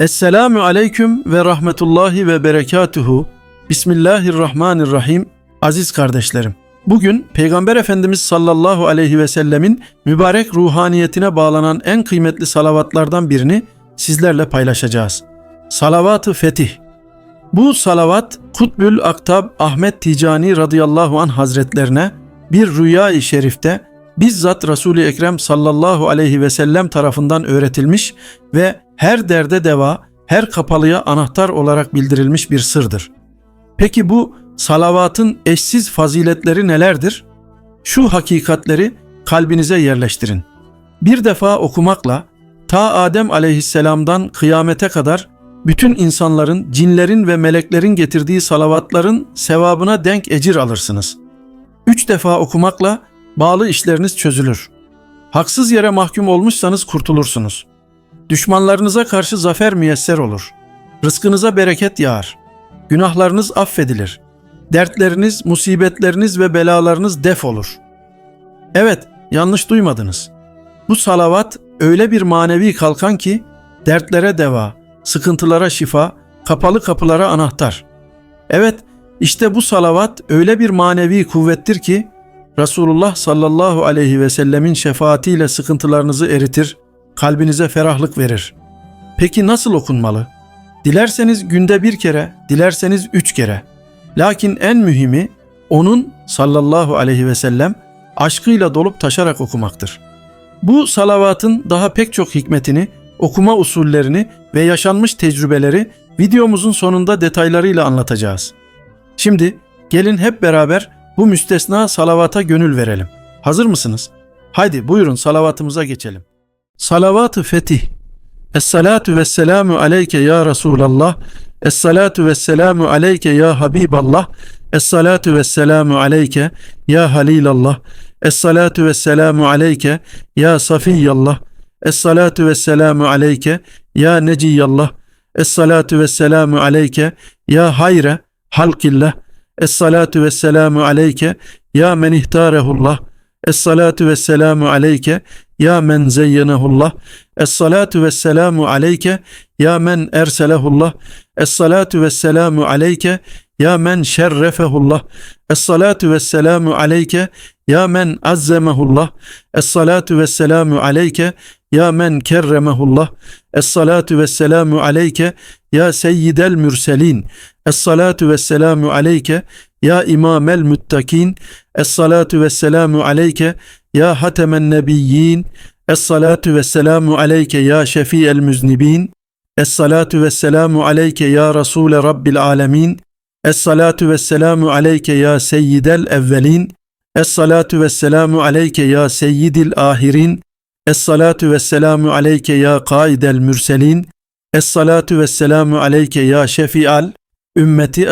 Esselamu aleyküm ve rahmetullahi ve berekatuhu. Bismillahirrahmanirrahim. Aziz kardeşlerim. Bugün Peygamber Efendimiz sallallahu aleyhi ve sellemin mübarek ruhaniyetine bağlanan en kıymetli salavatlardan birini sizlerle paylaşacağız. Salavat-ı Fetih. Bu salavat Kutbül Aktab Ahmet Ticani radıyallahu an hazretlerine bir rüya-i şerifte bizzat Resul-i Ekrem sallallahu aleyhi ve sellem tarafından öğretilmiş ve her derde deva, her kapalıya anahtar olarak bildirilmiş bir sırdır. Peki bu salavatın eşsiz faziletleri nelerdir? Şu hakikatleri kalbinize yerleştirin. Bir defa okumakla ta Adem aleyhisselamdan kıyamete kadar bütün insanların, cinlerin ve meleklerin getirdiği salavatların sevabına denk ecir alırsınız. Üç defa okumakla bağlı işleriniz çözülür. Haksız yere mahkum olmuşsanız kurtulursunuz. Düşmanlarınıza karşı zafer müyesser olur. Rızkınıza bereket yağar. Günahlarınız affedilir. Dertleriniz, musibetleriniz ve belalarınız def olur. Evet, yanlış duymadınız. Bu salavat öyle bir manevi kalkan ki dertlere deva, sıkıntılara şifa, kapalı kapılara anahtar. Evet, işte bu salavat öyle bir manevi kuvvettir ki Resulullah sallallahu aleyhi ve sellemin şefaatiyle sıkıntılarınızı eritir, kalbinize ferahlık verir. Peki nasıl okunmalı? Dilerseniz günde bir kere, dilerseniz üç kere. Lakin en mühimi onun sallallahu aleyhi ve sellem aşkıyla dolup taşarak okumaktır. Bu salavatın daha pek çok hikmetini, okuma usullerini ve yaşanmış tecrübeleri videomuzun sonunda detaylarıyla anlatacağız. Şimdi gelin hep beraber bu müstesna salavata gönül verelim. Hazır mısınız? Haydi buyurun salavatımıza geçelim. Salavat-ı Fetih. Esselatu vesselamu aleyke ya Resulallah. Esselatu vesselamu aleyke ya Habiballah. Esselatu vesselamu aleyke ya Halilallah. Esselatu vesselamu aleyke ya Safiyallah. Esselatu vesselamu aleyke ya Neciyallah. Esselatu vesselamu aleyke ya Hayre halkillah. Es-salatu ve selamu aleyke ya men ihtarehullah. Es-salatu ve selamu aleyke ya men zeyyenehullah. Es-salatu ve selamu aleyke ya men erselehullah. Es-salatu ve selamu aleyke ya men şerrefehullah. Es-salatu ve selamu aleyke ya men azzemehullah. Es-salatu ve selamu aleyke ya men kerremehullah. Es-salatu ve selamu aleyke ya seyyidel mürselin. Es-salatu ve selamu aleyke ya imamel muttakin. Es-salatu ve selamu aleyke ya hatemen nebiyyin. Es-salatu ve selamu aleyke ya şefi'el müznibin. Es-salatu ve selamu aleyke ya Resule Rabbil alemin. Es-salatu ve selamu aleyke ya seyyidel evvelin. Es-salatu ve selamu aleyke ya seyyidil ahirin. Es-salatu ve selamu aleyke ya kaidel mürselin. Es-salatu ve selamu aleyke ya şefi'al ümmeti.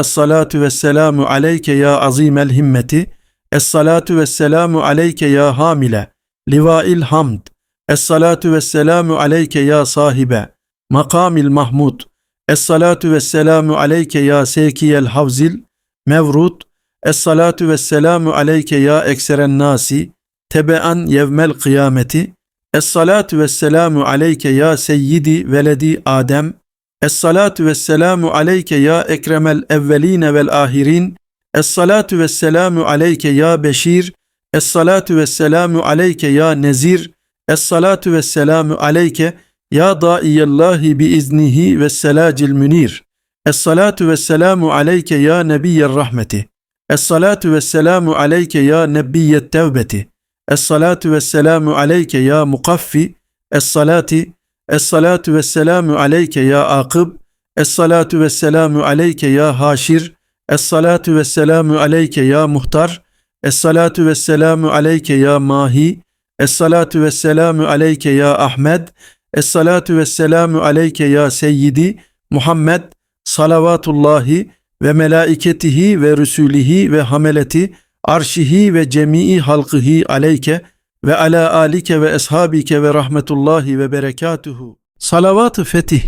Es-salatu ve selamu aleyke ya hamile. Livail hamd. Es-salatu ve selamu aleyke ya sahibe. Makamil mahmud. Es-salatu ve selamu aleyke ya sekiyel havzil. Mevrut. Es-salatu ve selamu aleyke ya ekseren nasi. Tebean yevmel kıyameti. Es-salatu ve selamu aleyke ya seyyidi veledi Adem. Es-salatu ve selamu aleyke ya ekremel evveline vel ahirin. Es-salatu ve selamu aleyke ya beşir. Es-salatu ve selamu aleyke ya nezir. Es-salatu ve selamu aleyke ya daiyallahi bi iznihi ve selacil münir. Es-salatu ve selamu aleyke ya nebiyyer rahmeti. Es-salatu ve selamu aleyke ya nebiyyet tevbeti. Es-salatu ve selamu aleyke ya mukaffi. Es-salati. Es-salatu ve selamu aleyke ya akıb. Es-salatu ve selamu aleyke ya haşir. Es-salatu ve selamu aleyke ya muhtar. Es-salatu ve selamu aleyke ya mahi. Es-salatu ve selamu aleyke ya Ahmed. Es-salatu ve selamu aleyke ya seyyidi Muhammed salavatullahi ve melaiketihi ve rüsulihi ve hameleti arşihi ve cemii halkıhi aleyke ve ala alike ve eshabike ve rahmetullahi ve berekatuhu. Salavat-ı Fetih.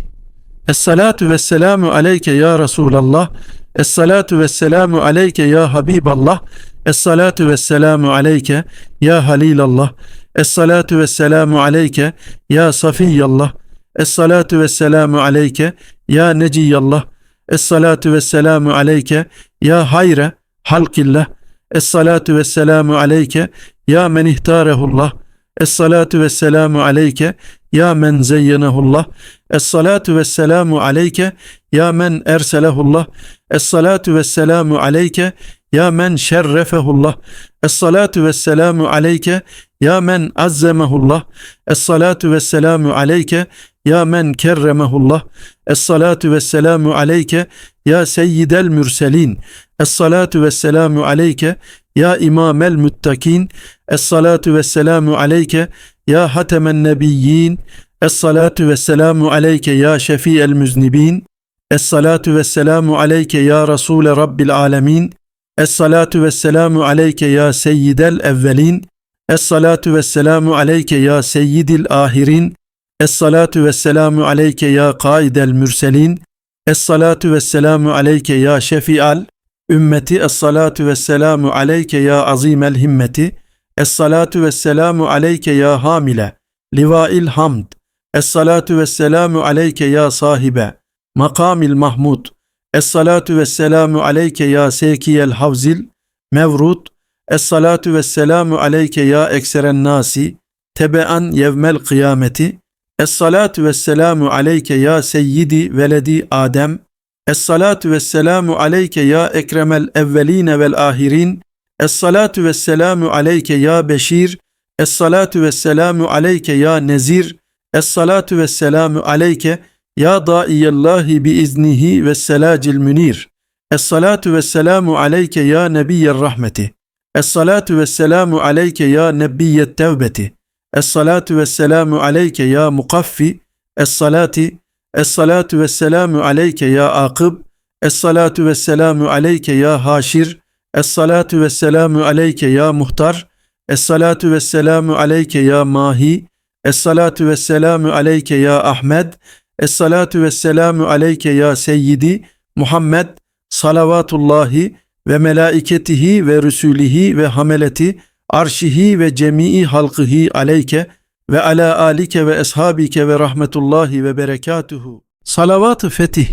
Es-salatu ve selamu aleyke ya Resulallah. Es-salatu ve selamu aleyke ya Habiballah. Es-salatu ve selamu aleyke ya Halilallah. Es-salatu ve selamu aleyke ya Safiyallah. Es-salatu vesselamu aleyke ya neciyallah. Es-salatu vesselamu aleyke ya hayre halkillah. Es-salatu vesselamu aleyke ya men ihtarehullah. Es-salatu vesselamu aleyke ya men zeyyenehullah. Es-salatu vesselamu aleyke ya men erselehullah. Es-salatu vesselamu aleyke ya men şerrefehullah. Es-salatu vesselamu aleyke ya men azzemehullah. Es-salatu vesselamu aleyke ya men kerremehullah. Es-salatu vesselamu aleyke ya seyyidel mürselin. Es-salatu vesselamu aleyke ya imamel muttakin. Es-salatu vesselamu aleyke ya hatemen nebiyyin. Es-salatu vesselamu aleyke ya şefi'el müznibin. Es-salatu vesselamu aleyke ya Resule Rabbil alemin. Es-salatu vesselamu aleyke ya seyyidel evvelin. Es-salatu vesselamu aleyke ya seyyidil ahirin. Es-salatu vesselamu aleyke ya kaidel mürselin. Es-salatu vesselamu aleyke ya şefi'al ümmeti. Es-salatu vesselamu aleyke ya azimel himmeti. Es-salatu vesselamu aleyke ya hamile livail hamd. Es-salatu vesselamu aleyke ya sahibe makamil mahmud. Es-salatu vesselamu aleyke ya sekiyel havzil mevrut. Es-salatu vesselamu aleyke ya ekseren nasi tebean yevmel kıyameti. Es-salatu vesselamu aleyke ya seyyidi veledi Adem. Es-salatu vesselamu aleyke ya ekremel evveline vel ahirin. Es-salatu vesselamu aleyke ya beşir. Es-salatu vesselamu aleyke ya nezir. Es-salatu vesselamu aleyke ya daiyallahi bi iznihi ve selacil münir. Es-salatu vesselamu aleyke ya nebiyyer rahmeti. Es-salatu vesselamu aleyke ya nebiyyet tevbeti. Es-salatu vesselamu aleyke ya mukaffi. Es-salati. Es-salatu vesselamu aleyke ya akıb. Es-salatu vesselamu aleyke ya haşir. Es-salatu vesselamu aleyke ya muhtar. Es-salatu vesselamu aleyke ya mahi. Es-salatu vesselamu aleyke ya Ahmed. Es-salatu vesselamu aleyke ya seyyidi Muhammed salavatullahi ve melaiketihi ve rüsulihi ve hameleti arşihi ve cemii halkıhi aleyke ve ala alike ve eshabike ve rahmetullahi ve berekatuhu. Salavat-ı fetih.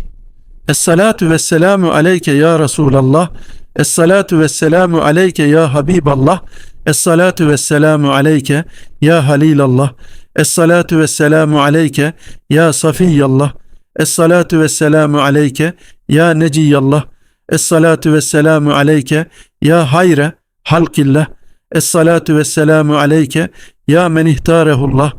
Es-salatu vesselamu aleyke ya Resulallah. Es-salatu vesselamu aleyke ya Habiballah. Es-salatu vesselamu aleyke ya Halilallah. Es-salatu vesselamu aleyke ya Safiyallah. Es-salatu vesselamu aleyke ya Neciyallah. Es-salatu vesselamu aleyke ya hayre halkillah. Es-salatu vesselamu aleyke ya men ihtarehullah.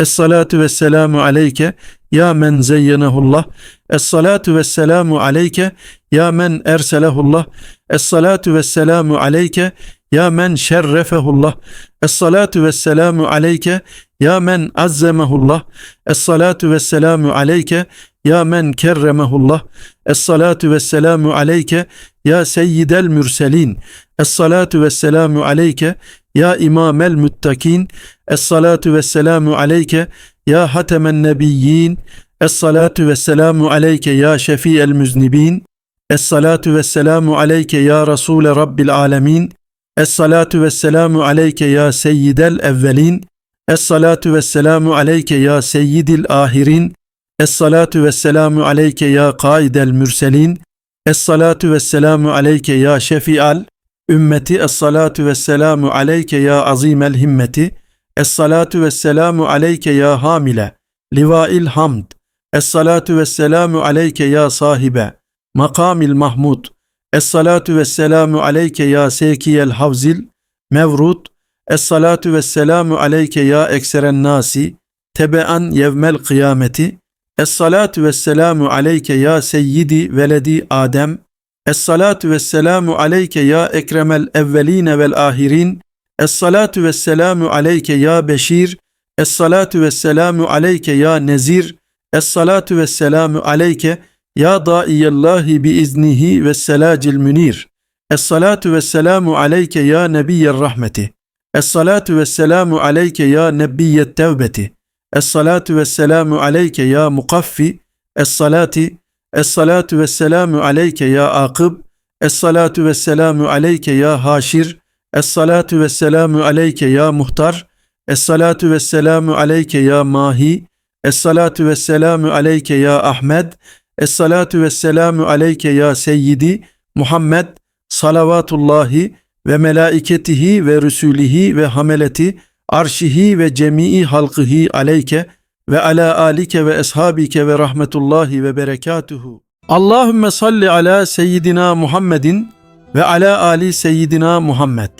Es-salatu vesselamu aleyke ya men zeyyenehullah. Es-salatu vesselamu aleyke ya men erselehullah. Es-salatu vesselamu aleyke ya men şerrefehullah. Es-salatu vesselamu aleyke ya men azzemehullah. Es-salatu vesselamu aleyke ya men kerremehullah. Es-salatu vesselamu aleyke ya seyyidel mürselin. Es-salatu vesselamu aleyke ya imamel muttakin. Es-salatu vesselamu aleyke ya hatemen nebiyyin. Es-salatu vesselamu aleyke ya şefi'el müznibin. Es-salatu vesselamu aleyke ya Resule Rabbil alemin. Es-salatu vesselamu aleyke ya seyyidel evvelin. Es-salatu vesselamu aleyke ya seyyidil ahirin. Es-salatu vesselamu aleyke ya kaidel mürselin. Es-salatu vesselamu aleyke ya şefi'al ümmeti. Es-salatu vesselamu aleyke ya azimel himmeti. Es-salatu vesselamu aleyke ya hamile livail hamd. Es-salatu vesselamu aleyke ya sahibe makamil mahmud. Es-salatu vesselamu aleyke ya sekiyel havzil mevrut. Es-salatu vesselamu aleyke ya ekseren nasi tebean yevmel kıyameti. Es-salatu vesselamu aleyke ya seyyidi veledi Adem. Es-salatu vesselamu aleyke ya ekremel evveline vel ahirin. Es-salatu vesselamu aleyke ya beşir. Es-salatu vesselamu aleyke ya nezir. Es-salatu vesselamu aleyke ya daiyallahi bi iznihi ve selacil münir. Es-salatu vesselamu aleyke ya nebiyyer rahmeti. Es-salatu vesselamu aleyke ya nebiyyet tevbeti. Es-salatu vesselamu aleyke ya mukaffi. Es-salati. Es-salatu vesselamu aleyke ya akıb. Es-salatu vesselamu aleyke ya haşir. Es-salatu vesselamu aleyke ya muhtar. Es-salatu vesselamu aleyke ya mahi. Es-salatu ve selamu aleyke ya Ahmed. Es-salatu ve selamu aleyke ya Seyyidi Muhammed. Salavatullahi ve melaiketihi ve rüsulihi ve hameleti arşihi ve cemii halkıhi aleyke ve ala alike ve eshabike ve rahmetullahi ve berekatuhu. Allahümme salli ala seyyidina Muhammedin ve ala ali seyyidina Muhammed.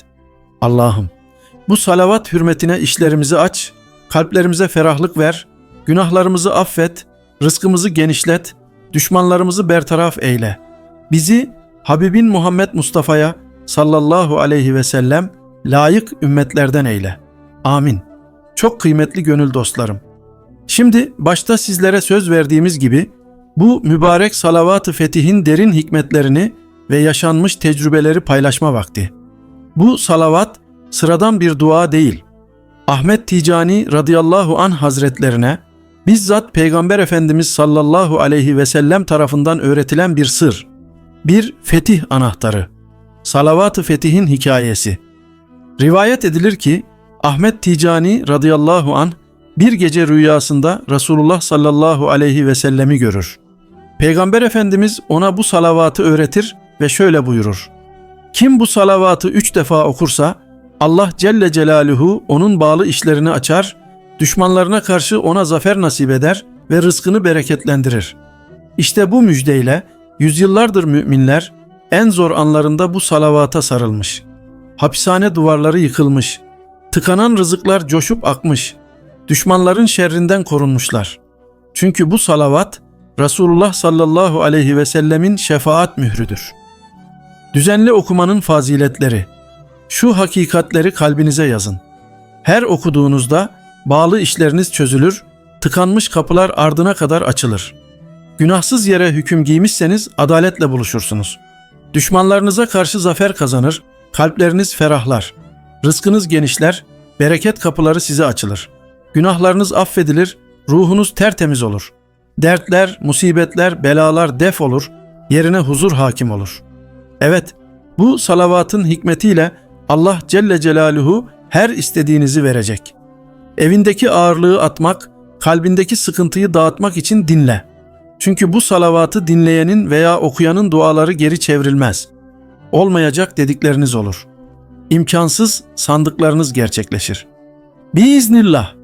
Allah'ım bu salavat hürmetine işlerimizi aç, kalplerimize ferahlık ver, günahlarımızı affet, rızkımızı genişlet, düşmanlarımızı bertaraf eyle. Bizi Habibin Muhammed Mustafa'ya sallallahu aleyhi ve sellem layık ümmetlerden eyle. Amin. Çok kıymetli gönül dostlarım. Şimdi başta sizlere söz verdiğimiz gibi bu mübarek salavat-ı fetihin derin hikmetlerini ve yaşanmış tecrübeleri paylaşma vakti. Bu salavat sıradan bir dua değil. Ahmet Ticani radıyallahu an hazretlerine bizzat Peygamber Efendimiz sallallahu aleyhi ve sellem tarafından öğretilen bir sır. Bir fetih anahtarı. Salavat-ı fetihin hikayesi. Rivayet edilir ki Ahmet Ticani radıyallahu an bir gece rüyasında Resulullah sallallahu aleyhi ve sellemi görür. Peygamber Efendimiz ona bu salavatı öğretir ve şöyle buyurur. Kim bu salavatı üç defa okursa Allah Celle Celaluhu onun bağlı işlerini açar, düşmanlarına karşı ona zafer nasip eder ve rızkını bereketlendirir. İşte bu müjdeyle yüzyıllardır müminler en zor anlarında bu salavata sarılmış. Hapishane duvarları yıkılmış, tıkanan rızıklar coşup akmış, düşmanların şerrinden korunmuşlar. Çünkü bu salavat Resulullah sallallahu aleyhi ve sellemin şefaat mührüdür. Düzenli okumanın faziletleri. Şu hakikatleri kalbinize yazın. Her okuduğunuzda bağlı işleriniz çözülür, tıkanmış kapılar ardına kadar açılır. Günahsız yere hüküm giymişseniz adaletle buluşursunuz. Düşmanlarınıza karşı zafer kazanır, kalpleriniz ferahlar. Rızkınız genişler, bereket kapıları size açılır. Günahlarınız affedilir, ruhunuz tertemiz olur. Dertler, musibetler, belalar def olur, yerine huzur hakim olur. Evet, bu salavatın hikmetiyle Allah Celle Celaluhu her istediğinizi verecek. Evindeki ağırlığı atmak, kalbindeki sıkıntıyı dağıtmak için dinle. Çünkü bu salavatı dinleyenin veya okuyanın duaları geri çevrilmez. Olmayacak dedikleriniz olur. İmkansız sandıklarınız gerçekleşir. Biiznillah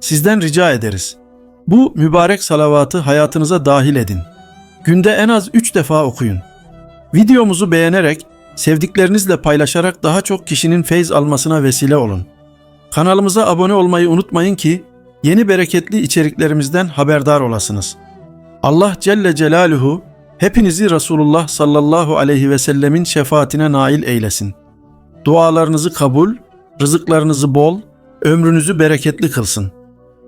sizden rica ederiz. Bu mübarek salavatı hayatınıza dahil edin. Günde en az 3 defa okuyun. Videomuzu beğenerek, sevdiklerinizle paylaşarak daha çok kişinin feyz almasına vesile olun. Kanalımıza abone olmayı unutmayın ki yeni bereketli içeriklerimizden haberdar olasınız. Allah Celle Celaluhu hepinizi Resulullah sallallahu aleyhi ve sellemin şefaatine nail eylesin. Dualarınızı kabul, rızıklarınızı bol, ömrünüzü bereketli kılsın.